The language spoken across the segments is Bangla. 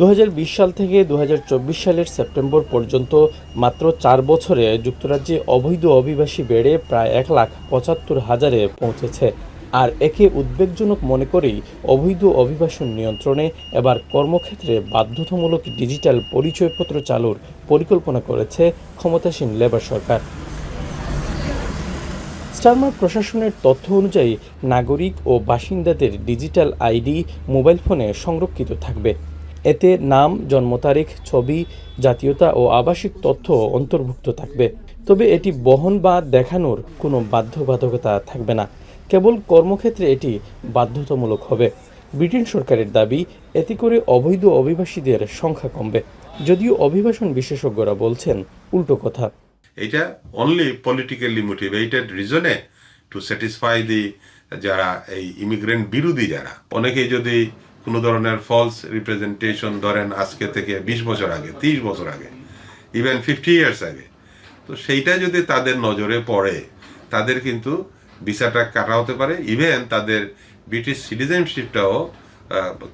দু হাজার বিশ সাল থেকে দু হাজার চব্বিশ সালের সেপ্টেম্বর পর্যন্ত মাত্র চার বছরে যুক্তরাজ্যে অবৈধ অভিবাসী বেড়ে প্রায় এক লাখ পঁচাত্তর হাজারে পৌঁছেছে। আর একে উদ্বেগজনক মনে করেই অবৈধ অভিবাসন নিয়ন্ত্রণে এবার কর্মক্ষেত্রে বাধ্যতামূলক ডিজিটাল পরিচয়পত্র চালুর পরিকল্পনা করেছে ক্ষমতাসীন লেবার সরকার। স্টারমার প্রশাসনের তথ্য অনুযায়ী, নাগরিক ও বাসিন্দাদের ডিজিটাল আইডি মোবাইল ফোনে সংরক্ষিত থাকবে। এতে নাম, জন্ম তারিখ, ছবি, জাতীয়তা ও আবাসিক তথ্য অন্তর্ভুক্ত থাকবে। তবে এটি বহন বা দেখানোর কোনো বাধ্যবাধকতা থাকবে না। কেবল কর্মক্ষেত্রে এটি বাধ্যতামূলক হবে। ব্রিটেন সরকারের দাবি, এতে করে অবৈধ অভিবাসীদের সংখ্যা কমবে। যদিও অভিবাসন বিশেষজ্ঞরা বলছেন, উল্টো কথা। এটা অনলি পলিটিক্যালি মোটিভেটেড রিজনে টু স্যাটিসফাই দি যারা এই ইমিগ্রেন্ট বিরোধী যারা। অনেকেই যদি কোনো ধরনের ফলস রিপ্রেজেন্টেশন ধরেন আজকে থেকে বিশ বছর আগে, তিরিশ বছর আগে ইভেন ফিফটি ইয়ার্স আগে। তো সেইটা যদি তাদের নজরে পড়ে, তাদের কিন্তু ভিসাটা কাটা হতে পারে ইভেন তাদের ব্রিটিশ সিটিজেনশিপটাও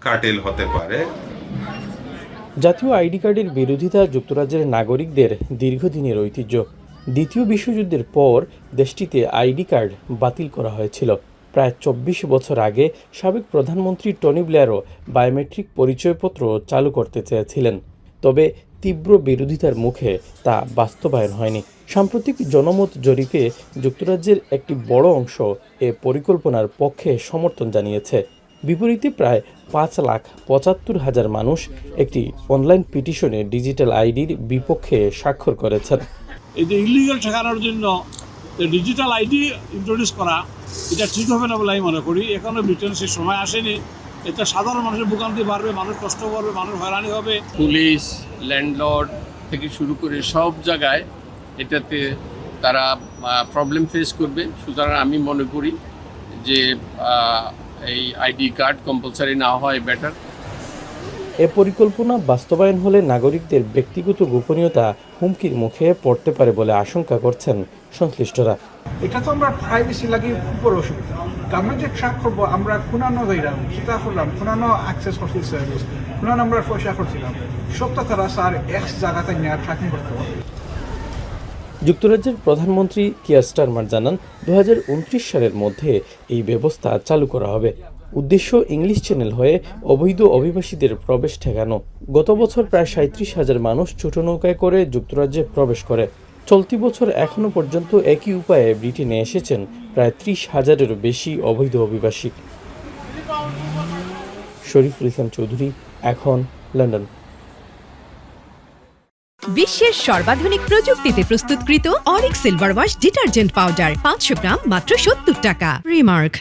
কাটেল হতে পারে। জাতীয় আইডি কার্ডের বিরোধিতা যুক্তরাজ্যের নাগরিকদের দীর্ঘদিনের ঐতিহ্য। দ্বিতীয় বিশ্বযুদ্ধের পর দেশটিতে আইডি কার্ড বাতিল করা হয়েছিল। প্রায় চব্বিশ বছর আগে সাবেক প্রধানমন্ত্রী টনি ব্লেয়ারও বায়োমেট্রিক পরিচয়পত্র চালু করতে চেয়েছিলেন। তবে তীব্র বিরোধিতার মুখে তা বাস্তবায়ন হয়নি। সাম্প্রতিক জনমত জরিপে যুক্তরাজ্যের একটি বড় অংশ এ পরিকল্পনার পক্ষে সমর্থন জানিয়েছে। বিপরীতে প্রায় পাঁচ লাখ পঁচাত্তর হাজার মানুষ একটি অনলাইন পিটিশনে ডিজিটাল আইডির বিপক্ষে স্বাক্ষর করেছেন। এই যে ইলিগাল ঠেকানোর জন্য ডিজিটাল আইডি ইন্ট্রোডিউস করা এটা ঠিক হবে না বলে আমি মনে করি। এখনও ব্রিটেন সে সময় আসেনি। এটা সাধারণ মানুষের ভোগান্তি বাড়বে মানুষ কষ্ট করবে মানুষ হয়রানি হবে। পুলিশ ল্যান্ডলর্ড থেকে শুরু করে সব জায়গায় এটাতে তারা প্রবলেম ফেস করবে। সুতরাং আমি মনে করি যে এই আইডি কার্ড কম্পালসারি না হয় বেটার এ পরিকল্পনা বাস্তবায়ন হলে নাগরিকদের ব্যক্তিগত গোপনীয়তা হুমকির মুখে পড়তে পারে বলে আশঙ্কা করছেন সংশ্লিষ্টরা। এটা তো আমরা প্রাইভেসি লাগে খুব বড় অসুবিধা আমরা যে ট্র্যাক করব আমরা কোনানো যাইলাম সেটা করলাম কোনানো অ্যাক্সেস করছি সার্ভিস কোনানো আমরা পয়সা করছিলাম। সবটা তারা স্যার এক জায়গাতে নিয়ে ট্র্যাকিং করতে পারবে। যুক্তরাজ্যের প্রধানমন্ত্রী কিয়ার স্টারমার জানান দু হাজার উনত্রিশ সালের মধ্যে এই ব্যবস্থা চালু করা হবে। উদ্দেশ্য ইংলিশ চ্যানেল হয়ে অবৈধ অভিবাসীদের প্রবেশ ঠেকানো। গত বছর প্রায় সাঁত্রিশ হাজার মানুষ ছোট নৌকায় করে যুক্তরাজ্যে প্রবেশ করে। চলতি বছর এখনও পর্যন্ত একই উপায়ে ব্রিটেনে এসেছেন প্রায় ত্রিশ হাজারেরও বেশি অবৈধ অভিবাসী। শরীফুল ইসলাম চৌধুরী, এখন লন্ডন। বিশ্বের সর্বাধুনিক প্রযুক্তিতে প্রস্তুতকৃত Arik silver wash detergent powder পাঁচশো গ্রাম মাত্র সত্তর টাকা। রিমার্ক।